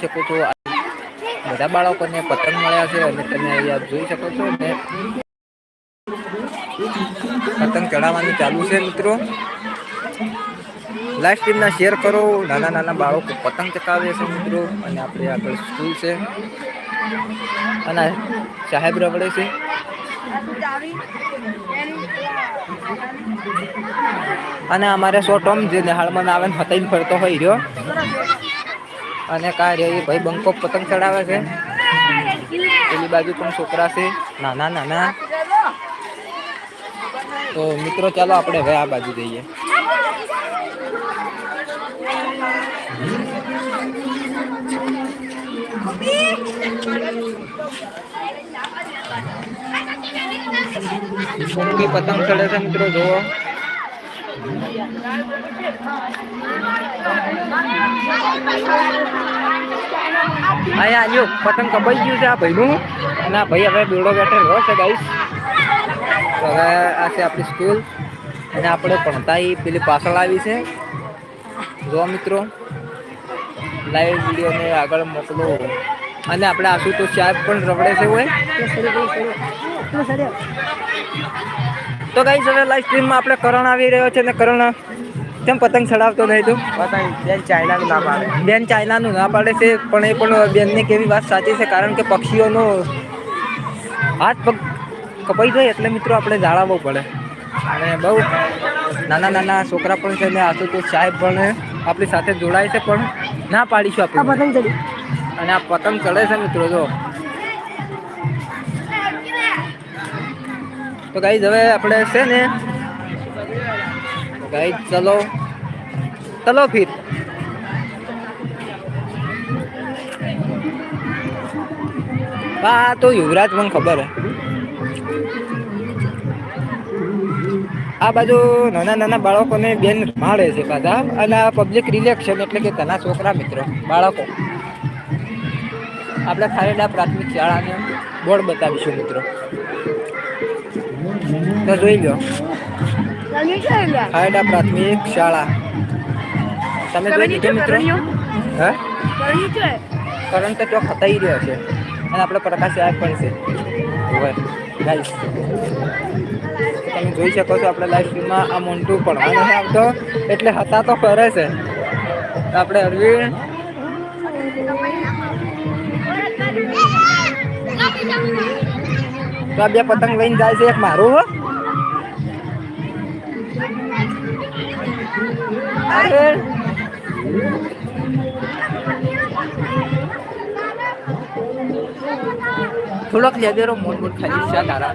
શકો છો. બધા બાળકોને પતંગ મળ્યા છે અને તમે અહીંયા જોઈ શકો છો ને. પતંગ ચડાવવાનું ચાલુ છે મિત્રો. લાઈવ સ્ટ્રીમ ના શેર કરો. નાના નાના બાળકો પતંગ ચકાવે છે મિત્રો. અને આપણે આગળ સ્કૂલ છે. અને સાહેબ રગડે છે. અને અમારે સો ટોમ જે નિહાળમાં આવે ને હતાઈને ફરતો હોય રહ્યો. અને કા રે ભાઈ બંકો પતંગ ચડાવે છે. પેલી બાજુ પણ છોકરા છે નાના નાના. તો મિત્રો ચાલો આપણે હવે આ બાજુ જઈએ. પતંગ ચડે છે મિત્રો જુઓ. અહીંયા જો, પતંગ કપાઈ ગયું છે આ ભાઈનું. અને આ ભાઈ હવે બેડો બેઠે રહ્યો છે ગાઈસ હવે આ છે આપણી સ્કૂલ અને આપણે ભણતા પેલી પાછળ આવી છે. જો, મિત્રો લાઈવ વિડીયોને આગળ મોકલો. અને આપણે આશુ તો સાહેબ પણ રવડે છે હોય તો ગાઈસ હવે લાઈવ સ્ટ્રીમમાં આપણે કરણ આવી રહ્યો છે ને, કરણ કેમ પતંગ ચડાવતો નહીં તું? પતંગ બેન ચાઇનાનું ના પાડે. બેન ચાઇનાનું ના પાડે છે પણ એ પણ બેનની કેવી વાત સાચી છે કારણ કે પક્ષીઓનો હાથ પગ કપાઈ જાય એટલે મિત્રો આપણે જાળવવું પડે. અને બહુ નાના નાના છોકરા પણ છે ને આશુતોષ તો સાહેબ પણ આપણી સાથે જોડાય છે પણ ના પાડીશું આપણે. પતંગ ચડી. અને આ પતંગ ચડે છે મિત્રો જો. તો ગાઈ હવે આપણે છે ને ગાઈ ચલો. चलो फिर આ તો યુવરાજ મને ખબર હે. આ બાજુ નાના નાના બાળકોને બેન રમાડે છે પાછા. અને આ પબ્લિક રિલેક્શન એટલે કે તના છોકરા મિત્રો, બાળકો. આપણે ખારેડા પ્રાથમિક શાળાને બોર્ડ બતાવીશું મિત્રો. તો જોઈ લો. ખારેડા પ્રાથમિક શાળા. તમે જોઈ લીધો મિત્રો? હે? કરંટ ચોક હતાઈ રહ્યો છે. અને આપણે પ્રકાશ યાદ પણ છે. ગાઈસ. તમે જોઈ શકો છો આપણે લાઈવ સ્ટ્રીમમાં આ મોન્ટું પડવાનું નથી આવતો. એટલે હતા તો કરે છે. તો આપણે અરવિંદ. તો આ બે પતંગ લઈને જાય છે એક મારું હો. થોડોક લેદેરો મોટ મોટ ખાલી છે તારા.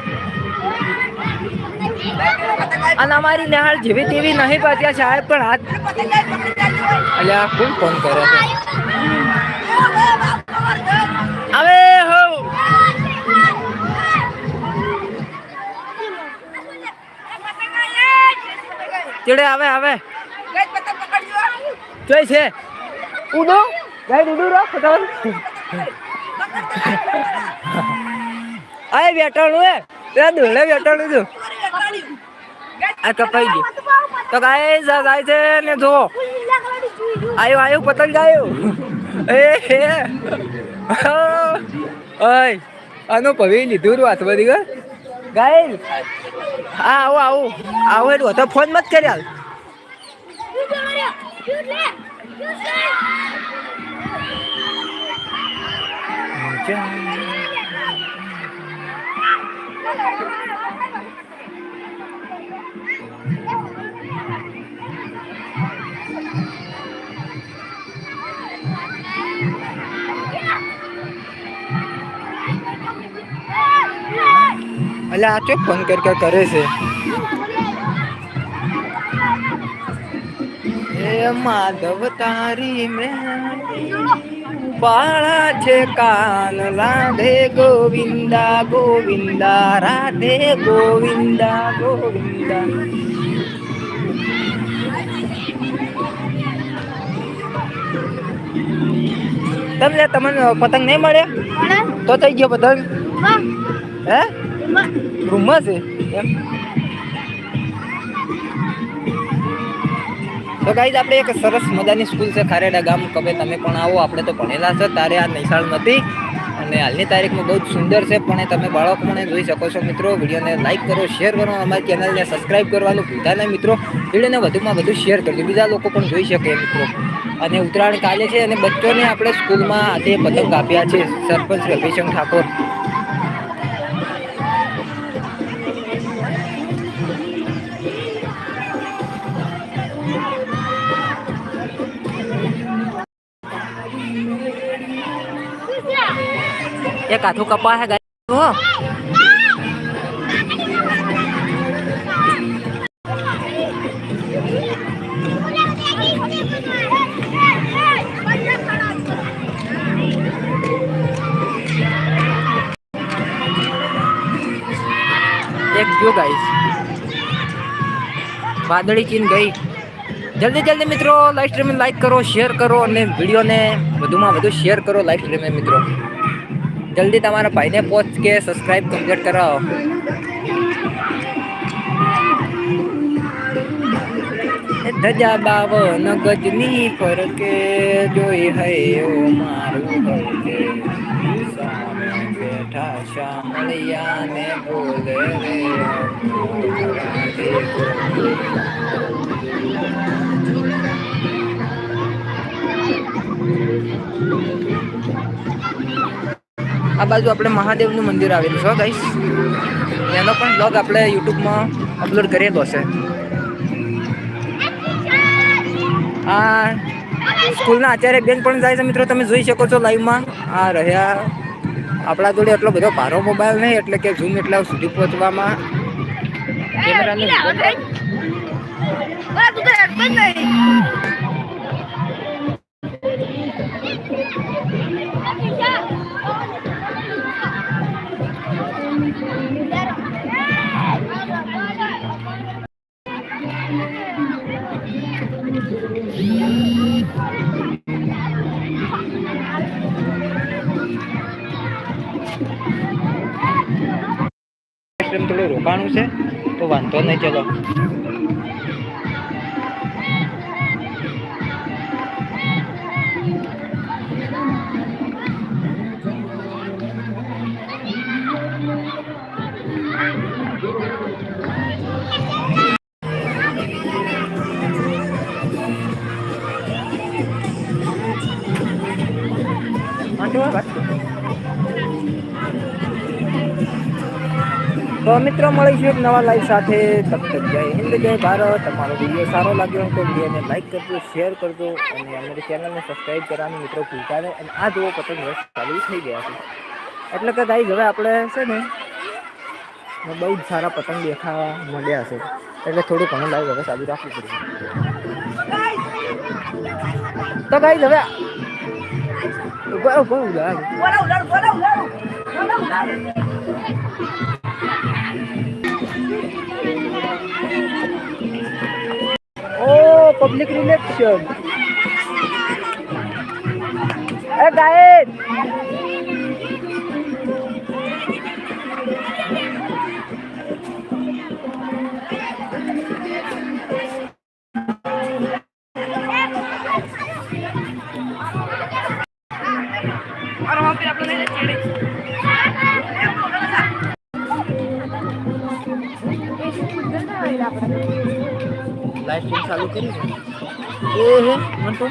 અને અમારી નિહાળ જેવી તેવી નહીં પાત્યા સાહેબ પણ હાથ અલ્યા કોણ ફોન કરે છે? હવે હો. ચડે આવે આવે. જોઈ છે. ઉડો. ગાઈ ઉડો રો ફટાફટ આય બેટાણું એ. પેલા દોડે બેટાણું છું. આ કપાઈ ગયું તો ગાય જાય છે ને જો આયો આયો, પતંગ આયો એ હે ઓય. આનો પવી લીધું રું હાથ બધી ગયો. ગાય હા, આવો આવો. આવો એટલું તો ફોન મત કર્યા અલ્યા આ ચો ફોન કર કરે છે? માધવ તારી બાળા છે કાન, રાધે ગોવિંદા ગોવિંદા, રાધે ગોવિંદા ગોવિંદા. તમને તમને પતંગ નહીં મળે? તો થઈ ગયો પતંગ. હે? રૂમમાં. છે. એમ. તો ગાઈઝ આપણે એક સરસ મજાની સ્કૂલ છે ખારેડા ગામ. કબે તમે પણ આવો આપણે તો ભણેલા છે તારે આ નિશાળ નથી. અને હાલની તારીખમાં બહુ જ સુંદર છે, પણ તમે બાળકો પણ જોઈ શકો છો મિત્રો. વિડીયોને લાઈક કરો શેર કરો અમારી ચેનલને સબસ્ક્રાઈબ કરવાનું ભૂલતા નહીં મિત્રો. વિડીયોને વધુમાં વધુ શેર કરજો. બીજા લોકો પણ જોઈ શકે મિત્રો. અને ઉત્તરાયણ કાલે છે અને બચ્ચોને આપણે સ્કૂલમાં આજે પતંગ આપ્યા છે. સરપંચ રવિશંકર ઠાકોર. એક હાથું કપા હે ગાય એક જો ગાઈસ. વાદળી ચીન ગઈ. જલ્દી જલ્દી મિત્રો લાઈવ સ્ટ્રીમ લાઈક કરો શેર કરો અને વિડીયોને વધુમાં વધુ શેર કરો લાઈવ સ્ટ્રીમ મિત્રો. જલ્દી તમારા ભાઈને પોસ્ટ કે સબસ્ક્રાઇબ કમ્પ્લીટ કરાવો એ ધજા બાવન ગજની ફરકે જોઈ હૈયો મારું હરકે સામે બેઠા શામળિયા ને બોલે રે આ બાજુ આપણે મહાદેવનું મંદિર આવેલું છે ગાઈસ એનો પણ બ્લોગ આપણે યુટ્યુબમાં અપલોડ કરેલો છે આ સ્કૂલના આચાર્ય બેન પણ જાય છે મિત્રો તમે જોઈ શકો છો લાઈવમાં આ રહ્યા આપણા જોડે એટલો બધો ભારો મોબાઈલ નહીં એટલે કે ઝૂમ એટલા સુધી પહોંચવામાં. કેમેરાની સ્ટ્રીમ થોડું રોકાણું છે તો વાંધો નહીં ચલો. તો મિત્રો, મળીશું એક નવા લાઈવ સાથે. તક જય હિન્દ, જય ભારત. તમારો વીડિયો સારો લાગ્યો તો વિડીયોને લાઈક કરજો શેર કરજો અને અમારી ચેનલને સબસ્ક્રાઈબ કરવાનું મિત્રો ભૂલતા નહીં. અને આ જુઓ પતંગ રસ ચાલુ થઈ ગયા છે. એટલે કે ભાઈ હવે આપણે છે ને બહુ જ સારા પતંગ દેખાવા મળ્યા છે. એટલે થોડું ઘણું લાઈવ હવે ચાલુ રાખવું પડશે તો ગાઈ હવે ઊભા ઊભા ઊભા public relations. Hey guys! Thank you. Live stream ચાલુ કરી. એ હે તો